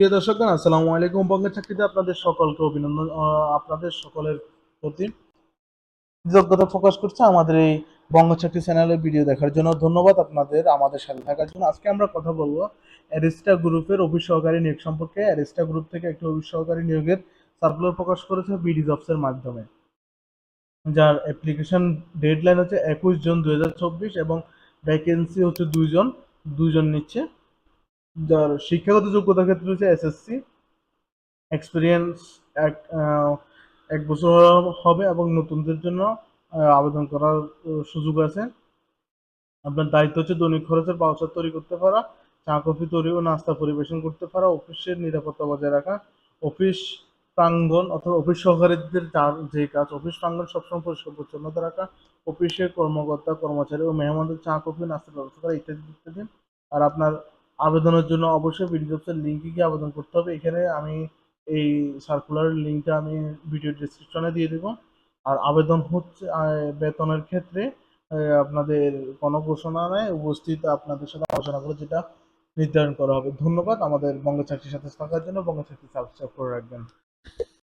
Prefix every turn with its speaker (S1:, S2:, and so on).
S1: প্রিয় দর্শকগণ আসসালামু আলাইকুম। বঙ্গের চাকরিতে আপনাদের সকলকে অভিনন্দন আপনাদের সকলের প্রতি কৃতজ্ঞতা প্রকাশ করছে আমাদের এই বঙ্গ চাকরি চ্যানেলের ভিডিও দেখার জন্য। ধন্যবাদ আপনাদের আমাদের সাথে থাকার জন্য। আজকে আমরা কথা বলব অ্যারিস্টা গ্রুপের অফিস সহকারী নিয়োগ সম্পর্কে। অ্যারিস্টা গ্রুপ থেকে একটি অফিস সহকারী নিয়োগের সার্কুলার প্রকাশ করেছে বিডি জবসের মাধ্যমে, যার অ্যাপ্লিকেশন ডেডলাইন হচ্ছে একুশ জুন দুই হাজার চব্বিশ এবং ভ্যাকেন্সি হচ্ছে দুইজন দুইজন নিচ্ছে। যার শিক্ষাগত যোগ্যতার ক্ষেত্রে হচ্ছে এসএসসি এক্সপিরিয়েন্স এক এক বছর হবে এবং নতুনদের জন্য আবেদন করার সুযোগ আছে। আপনার দায়িত্ব হচ্ছে দৈনিক খরচের পাউচার তৈরি করতে পারা চা কফি তৈরি ও নাস্তা পরিবেশন করতে পারা, অফিসের নিরাপত্তা বজায় রাখা, অফিস প্রাঙ্গণ অথবা অফিস সহকারীদের যে কাজ, অফিস প্রাঙ্গণ সবসময় পরিষ্কার পরিচ্ছন্নতা রাখা, অফিসের কর্মকর্তা, কর্মচারী ও মেহমানদের চা কফি নাস্তার ব্যবস্থা করা ইত্যাদি ইত্যাদি। আর আপনার আবেদনের জন্য অবশ্যই পিডিএফের লিঙ্কে গিয়ে আবেদন করতে হবে। এখানে আমি এই সার্কুলার লিঙ্কটা আমি ভিডিও ডিসক্রিপশনে দিয়ে দেবো। আর আবেদন হচ্ছে বেতনের ক্ষেত্রে আপনাদের কোনো ঘোষণা নেই উপস্থিত আপনাদের সাথে আলোচনা করে যেটা নির্ধারণ করা হবে। ধন্যবাদ। আমাদের বঙ্গ চাকরির সাথে থাকার জন্য বঙ্গ চাকরি সাবস্ক্রাইব করে রাখবেন।